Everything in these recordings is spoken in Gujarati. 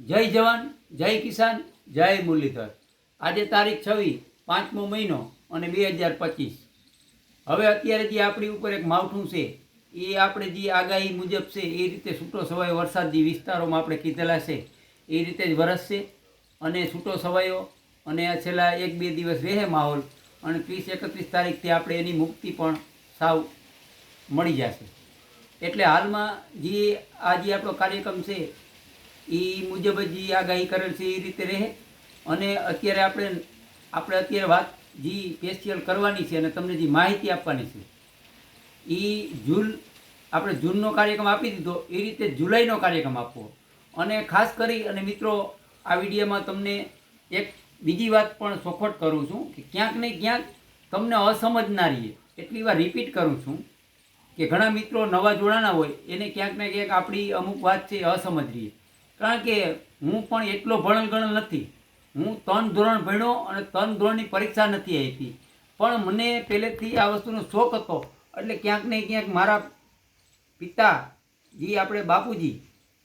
જય જવાન, જય કિસાન, જય મુરલીધર. આજે તારીખ છવ્વીસ, પાંચમો મહિનો અને બે હજાર પચીસ. હવે અત્યારે જે આપણી ઉપર એક માવઠું છે, એ આપણે જે આગાહી મુજબ છે, એ રીતે છૂટો સવાયો વરસાદ જે વિસ્તારોમાં આપણે કીધેલા છે, એ રીતે જ વરસશે. અને છૂટો સવાયો અને છેલ્લા એક બે દિવસ રહે માહોલ અને ત્રીસ એકત્રીસ તારીખથી આપણે એની મુક્તિ પણ સાવ મળી જશે. એટલે હાલમાં જે આ જે આપણો કાર્યક્રમ છે એ મુજબ જ એ આગાહી કરેલ છે એ રીતે રહે. અને અત્યારે આપણે આપણે અત્યારે વાત જે ફેશિયલ કરવાની છે અને તમને જે માહિતી આપવાની છે એ જૂન, આપણે જૂનનો કાર્યક્રમ આપી દીધો, એ રીતે જુલાઈનો કાર્યક્રમ આપવો. અને ખાસ કરી, અને મિત્રો, આ વિડીયોમાં તમને એક બીજી વાત પણ સોખોટ કરું છું કે ક્યાંક ને ક્યાંક તમને અસમજ ના રહીએ એટલી વાર રિપીટ કરું છું કે ઘણા મિત્રો નવા જોડાના હોય, એને ક્યાંક ને ક્યાંક આપણી અમુક વાત છે એ અસમજ રહીએ કારણ કે હું પણ એટલો ભણેલ ગણેલ નથી. હું ત્રણ ધોરણ ભણ્યો અને ત્રણ ધોરણની પરીક્ષા નથી આપી. પણ મને પહેલેથી આ વસ્તુનો શોખ હતો. એટલે ક્યાંક ને ક્યાંક મારા પિતા, જે આપણે બાપુજી,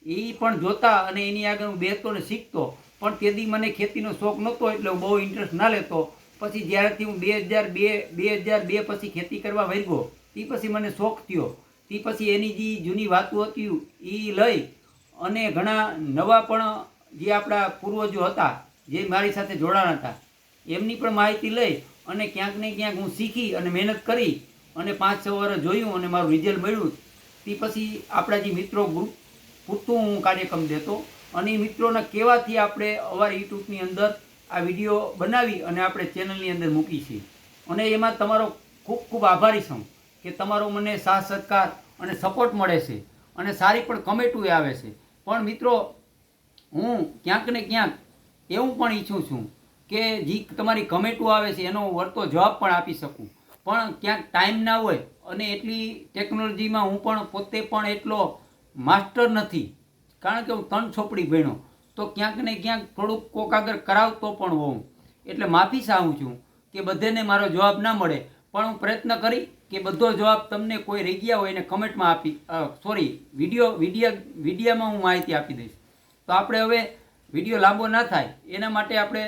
એ પણ જોતા અને એની આગળ હું બેસતો ને શીખતો. પણ તેથી મને ખેતીનો શોખ નહોતો એટલે હું બહુ ઇન્ટરેસ્ટ ના લેતો. પછી જ્યારથી હું બે હજાર બે બે હજાર બે પછી ખેતી કરવા વર્ગો તે પછી મને શોખ થયો. તે પછી એની જે જૂની વાતો હતી એ લઈ અને ઘણા નવા પણ જે આપણા પૂર્વજો હતા, જે મારી સાથે જોડાણ હતા, એમની પણ માહિતી લઈ અને ક્યાંક ને ક્યાંક હું શીખી અને મહેનત કરી અને પાંચ છ વર્ષ જોયું અને મારું રિઝલ્ટ મળ્યું. તે પછી આપણા જે મિત્રો ગ્રુપ પૂરતું હું કાર્યક્રમ દેતો અને એ મિત્રોના કહેવાથી આપણે અમારી યુટ્યુબની અંદર આ વીડિયો બનાવી અને આપણે ચેનલની અંદર મૂકી છીએ. અને એમાં તમારો ખૂબ ખૂબ આભારી છું કે તમારો મને સાથ સત્કાર અને સપોર્ટ મળે છે અને સારી પણ કમેન્ટો આવે છે. પણ મિત્રો, હું ક્યાંક ને ક્યાંક એવું પણ ઈચ્છું છું કે જે તમારી કમેન્ટો આવે છે, એનો વળતો જવાબ પણ આપી શકું. પણ ક્યાંક ટાઈમ ના હોય અને એટલી ટેકનોલોજીમાં હું પણ પોતે પણ એટલો માસ્ટર નથી. કારણ કે હું ત્રણ છોપડી ભણ્યો, તો ક્યાંક ને ક્યાંક થોડુંક કોક આગળ કરાવતો પણ હોઉં. એટલે માફી ચાહું છું કે બધેને મારો જવાબ ના મળે. પણ હું પ્રયત્ન કરી કે બધો જવાબ તમને કોઈ રહી ગયા હોય એને કમેન્ટમાં આપી સોરી વીડિયો, વિડીયા, વિડીયામાં હું માહિતી આપી દઈશ. તો આપણે હવે વીડિયો લાંબો ના થાય, એના માટે આપણે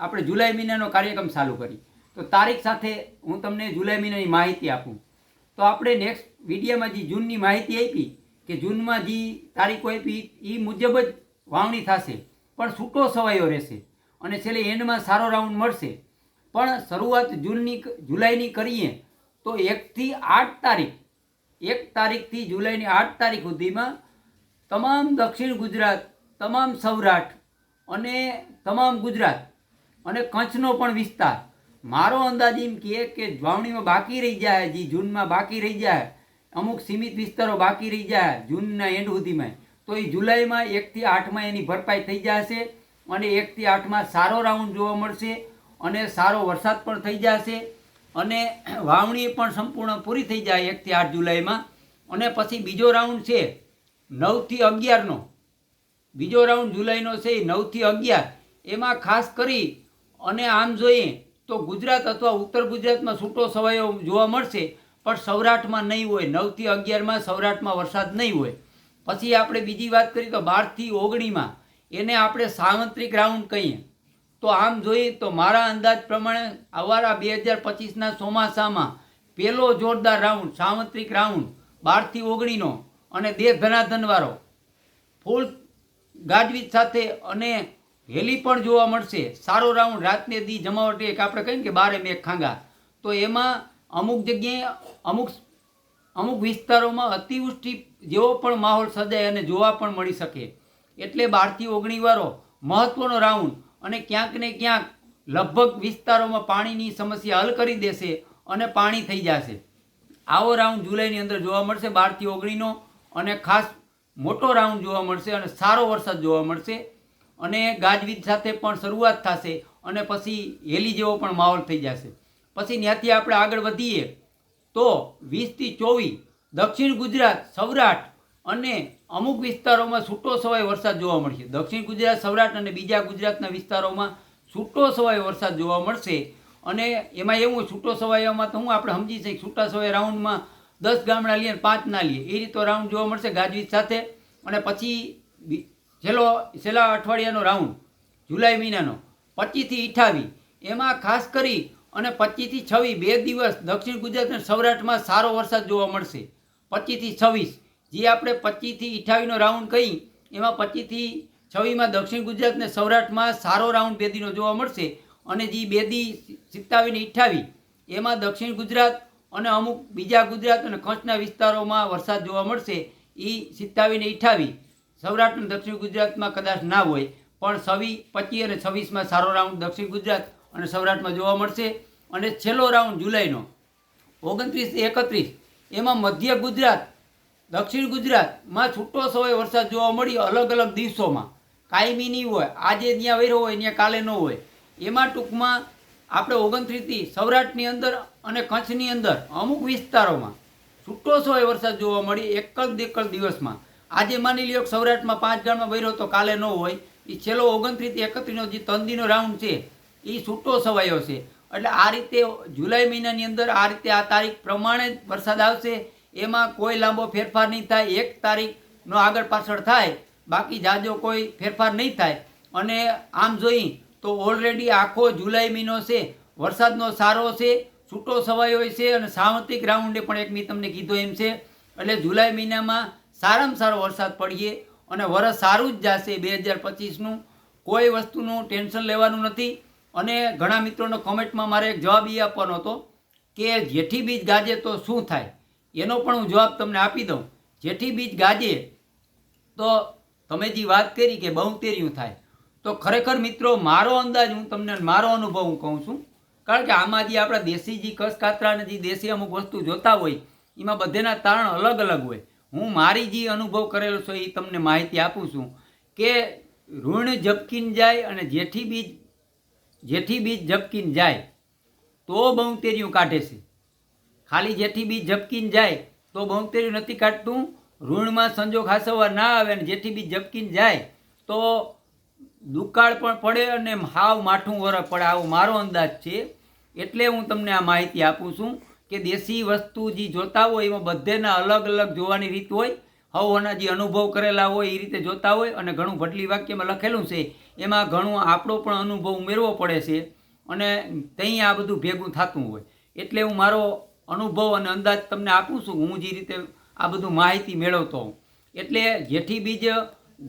આપણે જુલાઈ મહિનાનો કાર્યક્રમ ચાલુ કરી. તો તારીખ સાથે હું તમને જુલાઈ મહિનાની માહિતી આપું. તો આપણે નેક્સ્ટ વિડીયામાં જે જૂનની માહિતી આપી, કે જૂનમાં જે તારીખો આપી એ મુજબ જ વાવણી થશે. પણ છૂટો સવાયો રહેશે અને છેલ્લે એન્ડમાં સારો રાઉન્ડ મળશે. પણ શરૂઆત જૂનની, જુલાઈની કરીએ તો એકથી આઠ તારીખ, એક તારીખથી જુલાઈની આઠ તારીખ સુધીમાં તમામ દક્ષિણ ગુજરાત, તમામ સૌરાષ્ટ્ર અને તમામ ગુજરાત અને કચ્છનો પણ વિસ્તાર. મારો અંદાજ એમ કહે કે વાવણીમાં બાકી રહી જાય જે જૂનમાં બાકી રહી જાય, અમુક સીમિત વિસ્તારો બાકી રહી જાય જૂનના એન્ડ સુધીમાં. તો એ જુલાઈમાં એકથી આઠમાં એની ભરપાઈ થઈ જશે અને એકથી આઠમાં સારો રાઉન્ડ જોવા મળશે અને સારો વરસાદ પણ થઈ જશે. અને વાવણી પણ સંપૂર્ણ પૂરી થઈ જાય એકથી આઠ જુલાઈમાં. અને પછી બીજો રાઉન્ડ છે નવથી અગિયારનો. બીજો રાઉન્ડ જુલાઈનો છે નવથી અગિયાર. એમાં ખાસ કરી અને આમ જોઈએ તો ગુજરાત અથવા ઉત્તર ગુજરાતમાં છૂટો સવાયો જોવા મળશે, પણ સૌરાષ્ટ્રમાં નહીં હોય. નવથી અગિયારમાં સૌરાષ્ટ્રમાં વરસાદ નહીં હોય. પછી આપણે બીજી વાત કરીએ તો બારથી ઓગણીમાં. એને આપણે સાવંત્રિક રાઉન્ડ કહીએ. તો આમ જોઈએ તો મારા અંદાજ પ્રમાણે અવારા બે હજાર પચીસના ચોમાસામાં પહેલો જોરદાર રાઉન્ડ સાવંત્રિક રાઉન્ડ, બારથી ઓગણીનો અને દેહ ધનાધનવાળો ફૂલ ગાજવીજ સાથે અને હેલી પણ જોવા મળશે. સારો રાઉન્ડ રાતને દી જમાવટ એક. આપણે કહીએ કે બારે મેઘ ખાંગા. તો એમાં અમુક જગ્યાએ, અમુક અમુક વિસ્તારોમાં અતિવૃષ્ટિ જેવો પણ માહોલ સર્જાય અને જોવા પણ મળી શકે. એટલે બારથી ઓગણી મહત્ત્વનો રાઉન્ડ. અને ક્યાંક ને ક્યાંક લગભગ વિસ્તારોમાં પાણીની સમસ્યા હલ કરી દેશે અને પાણી થઈ જશે. આવો રાઉન્ડ જુલાઈની અંદર જોવા મળશે બારથી ઓગણીનો અને ખાસ મોટો રાઉન્ડ જોવા મળશે અને સારો વરસાદ જોવા મળશે. અને ગાજવીજ સાથે પણ શરૂઆત થશે અને પછી હેલી જેવો પણ માહોલ થઈ જશે. પછી ત્યાંથી આપણે આગળ વધીએ તો વીસથી ચોવીસ દક્ષિણ ગુજરાત સૌરાષ્ટ્ર અને અમુક વિસ્તારોમાં છૂટો સવાય વરસાદ જોવા મળશે. દક્ષિણ ગુજરાત, સૌરાષ્ટ્ર અને બીજા ગુજરાતના વિસ્તારોમાં છૂટો સવાય વરસાદ જોવા મળશે. અને એમાં એવું છૂટો સવાયામાં તો હું આપણે સમજી શકીએ, છૂટા સવાય રાઉન્ડમાં દસ ગામડા લઈએ પાંચ ના લઈએ એ રીતે રાઉન્ડ જોવા મળશે ગાજવીજ સાથે. અને પછી છેલ્લો, છેલ્લા અઠવાડિયાનો રાઉન્ડ, જુલાઈ મહિનાનો, પચીસથી અઠાવી. એમાં ખાસ કરી અને પચીસથી છવ્વીસ, બે દિવસ દક્ષિણ ગુજરાત અને સૌરાષ્ટ્રમાં સારો વરસાદ જોવા મળશે. પચીસથી છવ્વીસ. જે આપણે પચીસથી ઇઠાવીનો રાઉન્ડ કહી, એમાં પચીસથી છવ્વીસમાં દક્ષિણ ગુજરાત અને સૌરાષ્ટ્રમાં સારો રાઉન્ડ બેદીનો જોવા મળશે. અને જે બેદી સિત્તાવીને અઠાવીસ એમાં દક્ષિણ ગુજરાત અને અમુક બીજા ગુજરાત અને કચ્છના વિસ્તારોમાં વરસાદ જોવા મળશે. એ સિત્તાવીને અઠાવીસ સૌરાષ્ટ્ર અને દક્ષિણ ગુજરાતમાં કદાચ ના હોય, પણ છવ્વી પચીસ અને છવ્વીસમાં સારો રાઉન્ડ દક્ષિણ ગુજરાત અને સૌરાષ્ટ્રમાં જોવા મળશે. અને છેલ્લો રાઉન્ડ જુલાઈનો, ઓગણત્રીસ એકત્રીસ, એમાં મધ્ય ગુજરાત દક્ષિણ ગુજરાતમાં છૂટો સમય વરસાદ જોવા મળ્યો અલગ અલગ દિવસોમાં. કાયમી નહીં હોય, આજે ત્યાં વહેરો હોય, ત્યાં કાલે ન હોય. એમાં ટૂંકમાં આપણે ઓગણત્રીસથી સૌરાષ્ટ્રની અંદર અને કચ્છની અંદર અમુક વિસ્તારોમાં છૂટો સમય વરસાદ જોવા મળી એક જ દિવસમાં. આજે માની લ્યો સૌરાષ્ટ્રમાં પાંચ ગામમાં વહેરો તો કાલે ન હોય. એ છેલ્લો ઓગણત્રીસથી એકત્રીસનો જે તંદીનો રાઉન્ડ છે એ છૂટો સવાયો છે એટલે આ રીતે જુલાઈ મહિનાની અંદર આ રીતે આ તારીખ પ્રમાણે જ વરસાદ આવશે. એમાં કોઈ લાંબો ફેરફાર નહીં થાય. એક તારીખનો આગળ પાછળ થાય. બાકી જાજો કોઈ ફેરફાર નહીં થાય. અને આમ જોઈ તો ઓલરેડી આખો જુલાઈ મહિનો છે. વરસાદનો સારો છે, છૂટો સવાયો છે અને સાવંતિક રાઉન્ડે પણ એક મેં તમને કીધું એમ છે. એટલે જુલાઈ મહિનામાં સારામાં સારો વરસાદ પડીએ અને વરસ સારું જ જશે બે હજાર પચીસનું. કોઈ વસ્તુનું ટેન્શન લેવાનું નથી. અને ઘણા મિત્રોનો કોમેન્ટમાં મારે એક જવાબ એ આપવાનો હતો કે જેઠી બીજ ગાજે તો શું થાય? એનો પણ હું જવાબ તમને આપી દઉં. જેઠી બીજ ગાજે, તો તમે જે વાત કરી કે બહુતેરિયું થાય, તો ખરેખર મિત્રો મારો અંદાજ હું તમને મારો અનુભવ હું કહું છું. કારણ કે આમાં જે આપણા દેશી જે કસ કાતરા અને જે દેશી અમુક વસ્તુ જોતા હોય, એમાં બધેના તારણ અલગ અલગ હોય. હું મારી જે અનુભવ કરેલો છે એ તમને માહિતી આપું છું કે ઋણ ઝપકીન જાય અને જેઠી બીજ જેઠી બીજ ઝપકીન જાય, તો બહુતેરિયું કાઢે છે. ખાલી જેઠી બી ઝબકીને જાય, તો બહુતેરિયું નથી કાઢતું. ઋણમાં સંજોગ હાસવવા ના આવે અને જેથી બી ઝબકીને જાય, તો દુકાળ પણ પડે અને હાવ માઠું વરખ પડે. આવો મારો અંદાજ છે. એટલે હું તમને આ માહિતી આપું છું કે દેશી વસ્તુ જે જોતા હોય, એમાં બધેના અલગ અલગ જોવાની રીત હોય, હવના જે અનુભવ કરેલા હોય, એ રીતે જોતા હોય અને ઘણું ભટલી વાક્યમાં લખેલું છે. એમાં ઘણું આપણો પણ અનુભવ ઉમેરવો પડે છે અને ત્યાં આ બધું ભેગું થતું હોય. એટલે હું મારો અનુભવ અને અંદાજ તમને આપું છું, હું જે રીતે આ બધું માહિતી મેળવતો હોઉં. એટલે જેઠી બીજ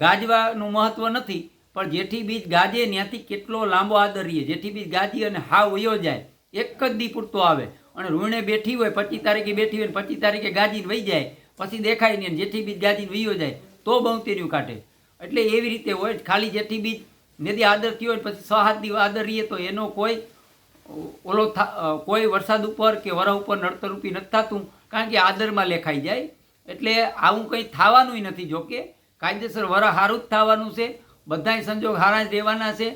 ગાજવાનું મહત્ત્વ નથી, પણ જેઠી બીજ ગાજે ત્યાંથી કેટલો લાંબો આદર રહીએ જેઠી બીજ ગાજી અને હાવ વયો જાય, એક જ દી પૂરતો આવે. અને ઋણે બેઠી હોય, પચીસ તારીખે બેઠી હોય પચીસ તારીખે ગાજીને વહી જાય, પછી દેખાય નહીં જેઠી બીજ ગાજીને વયો જાય, તો બહુતેર્યું કાઢે. એટલે એવી રીતે હોય, ખાલી જેઠી બીજ નદી આદર થયો હોય પછી સહાદ આદર રહીએ તો એનો કોઈ ઓલો કોઈ વરસાદ ઉપર કે વરા ઉપર નડતરરૂપી નથી થતું, કારણ કે આદરમાં લેખાઈ જાય. એટલે આવું કંઈ થવાનું નથી જોકે. કાયદેસર વરા સારું જ થવાનું છે. બધાય સંજોગ હારા જ રહેવાના છે.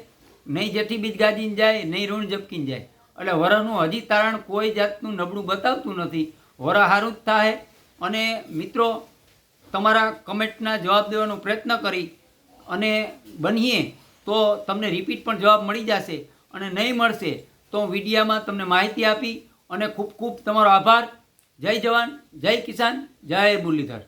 નહીં જેઠી બીજ ગાજીને જાય, નહીં ઋણ જપકીને જાય. એટલે વરહનું હજી તારણ કોઈ જાતનું નબળું બતાવતું નથી. વરા સારું જ થાય અને મિત્રો, તમારા કમેન્ટના જવાબ દેવાનો પ્રયત્ન કરી અને બનીએ તો તમને રિપીટ પણ જવાબ મળી જશે અને નહીં મળશે તો હું વિડીયામાં તમને માહિતી આપી અને ખૂબ ખૂબ તમારો આભાર. જય જવાન, જય કિસાન, જય મુરલીધર.